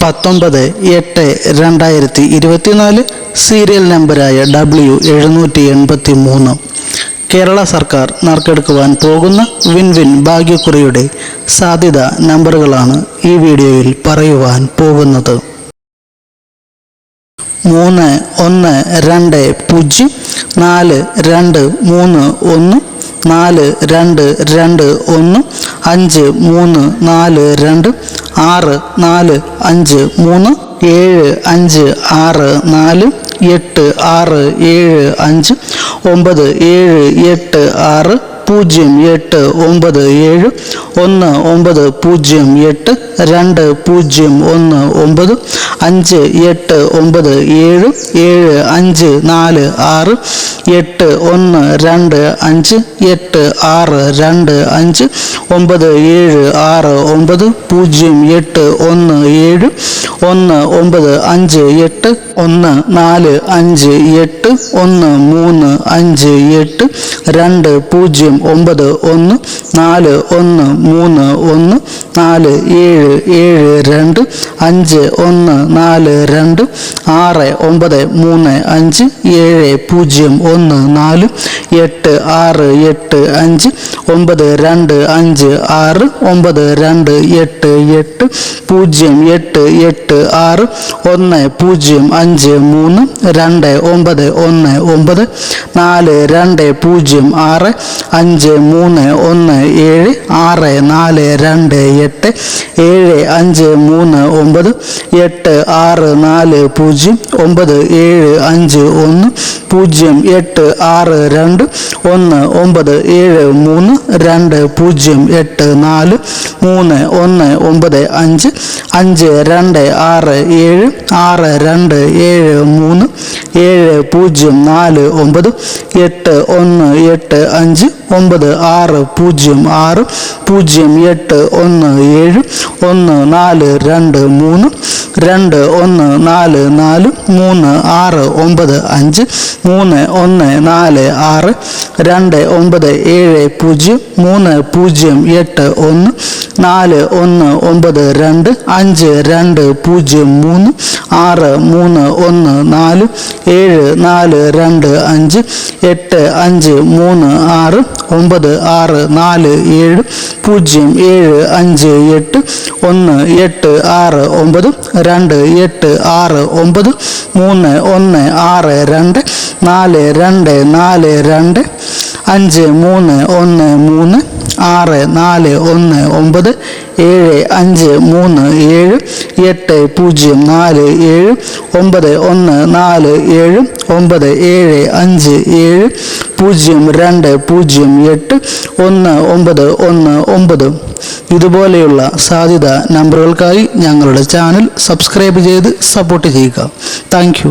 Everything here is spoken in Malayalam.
പത്തൊമ്പത് എട്ട് രണ്ടായിരത്തി ഇരുപത്തിനാല് സീരിയൽ നമ്പരായ ഡബ്ല്യു എഴുന്നൂറ്റി എൺപത്തി മൂന്ന് കേരള സർക്കാർ നറുക്കെടുക്കുവാൻ പോകുന്ന വിൻ വിൻ ഭാഗ്യക്കുറിയുടെ സാധ്യത നമ്പറുകളാണ് ഈ വീഡിയോയിൽ പറയുവാൻ പോകുന്നത്. മൂന്ന് ഒന്ന് രണ്ട് പൂജ്യം നാല് രണ്ട് മൂന്ന് ഒന്ന് നാല് രണ്ട് രണ്ട് ഒന്ന് അഞ്ച് മൂന്ന് നാല് രണ്ട് ആറ് നാല് അഞ്ച് മൂന്ന് ഏഴ് അഞ്ച് ആറ് നാല് എട്ട് ആറ് ഏഴ് അഞ്ച് ഒമ്പത് ഏഴ് എട്ട് ആറ് പൂജ്യം എട്ട് ഒമ്പത് ഏഴ് ഒന്ന് ഒമ്പത് പൂജ്യം എട്ട് രണ്ട് പൂജ്യം ഒന്ന് ഒമ്പത് അഞ്ച് എട്ട് ഒമ്പത് ഏഴ് ഏഴ് അഞ്ച് നാല് ആറ് എട്ട് ഒന്ന് രണ്ട് അഞ്ച് എട്ട് ആറ് രണ്ട് അഞ്ച് ഒമ്പത് ഏഴ് ആറ് ഒമ്പത് പൂജ്യം എട്ട് ഒന്ന് ഏഴ് ഒന്ന് ഒമ്പത് അഞ്ച് എട്ട് ഒന്ന് നാല് അഞ്ച് എട്ട് ഒന്ന് മൂന്ന് അഞ്ച് എട്ട് രണ്ട് പൂജ്യം ഒമ്പത് ഒന്ന് നാല് ഒന്ന് മൂന്ന് ഒന്ന് നാല് ഏഴ് ഏഴ് രണ്ട് അഞ്ച് ഒന്ന് നാല് രണ്ട് ആറ് ഒമ്പത് മൂന്ന് അഞ്ച് ഏഴ് പൂജ്യം ഒന്ന് നാല് എട്ട് ആറ് എട്ട് അഞ്ച് ഒമ്പത് രണ്ട് അഞ്ച് ആറ് ഒമ്പത് രണ്ട് എട്ട് എട്ട് പൂജ്യം എട്ട് എട്ട് ആറ് ഒന്ന് പൂജ്യം അഞ്ച് മൂന്ന് രണ്ട് ഒമ്പത് ഒന്ന് ഒമ്പത് നാല് രണ്ട് പൂജ്യം ആറ് അഞ്ച് മൂന്ന് ഒന്ന് ഏഴ് ആറ് നാല് രണ്ട് എട്ട് ഏഴ് അഞ്ച് മൂന്ന് ഒമ്പത് എട്ട് ആറ് നാല് പൂജ്യം ഒമ്പത് ഏഴ് അഞ്ച് ഒന്ന് പൂജ്യം എട്ട് ആറ് രണ്ട് ഒന്ന് ഒമ്പത് ഏഴ് മൂന്ന് രണ്ട് പൂജ്യം എട്ട് നാല് മൂന്ന് ഒന്ന് ഒമ്പത് അഞ്ച് അഞ്ച് രണ്ട് ആറ് ഏഴ് ആറ് രണ്ട് ഏഴ് മൂന്ന് ഏഴ് പൂജ്യം നാല് ഒമ്പത് എട്ട് ഒന്ന് എട്ട് അഞ്ച് ഒമ്പത് ആറ് പൂജ്യം ആറ് പൂജ്യം എട്ട് ഒന്ന് ഏഴ് ഒന്ന് നാല് രണ്ട് മൂന്ന് രണ്ട് ഒന്ന് നാല് നാല് മൂന്ന് ആറ് ഒമ്പത് അഞ്ച് മൂന്ന് ഒന്ന് നാല് ആറ് രണ്ട് ഒമ്പത് ഏഴ് പൂജ്യം മൂന്ന് പൂജ്യം എട്ട് ഒന്ന് നാല് ഒന്ന് ഒമ്പത് രണ്ട് അഞ്ച് രണ്ട് പൂജ്യം മൂന്ന് ആറ് മൂന്ന് ഒന്ന് നാല് ഏഴ് നാല് രണ്ട് അഞ്ച് എട്ട് അഞ്ച് മൂന്ന് ആറ് ഒമ്പത് ആറ് നാല് ഏഴ് പൂജ്യം ഏഴ് അഞ്ച് എട്ട് ഒന്ന് എട്ട് ആറ് ഒമ്പത് രണ്ട് എട്ട് ആറ് ഒമ്പത് മൂന്ന് ഒന്ന് ആറ് രണ്ട് നാല് രണ്ട് നാല് രണ്ട് അഞ്ച് മൂന്ന് ഒന്ന് മൂന്ന് ആറ് നാല് ഒന്ന് ഒമ്പത് ഏഴ് അഞ്ച് മൂന്ന് ഏഴ് എട്ട് പൂജ്യം നാല് ഏഴ് ഒമ്പത് ഒന്ന് നാല് ഏഴ് ഒമ്പത് ഏഴ് അഞ്ച് ഏഴ് പൂജ്യം രണ്ട് പൂജ്യം എട്ട് ഒന്ന് ഒമ്പത് ഒന്ന് ഒമ്പത്. ഇതുപോലെയുള്ള സാധ്യത നമ്പറുകൾക്കായി ഞങ്ങളുടെ ചാനൽ സബ്സ്ക്രൈബ് ചെയ്ത് സപ്പോർട്ട് ചെയ്യുക. താങ്ക്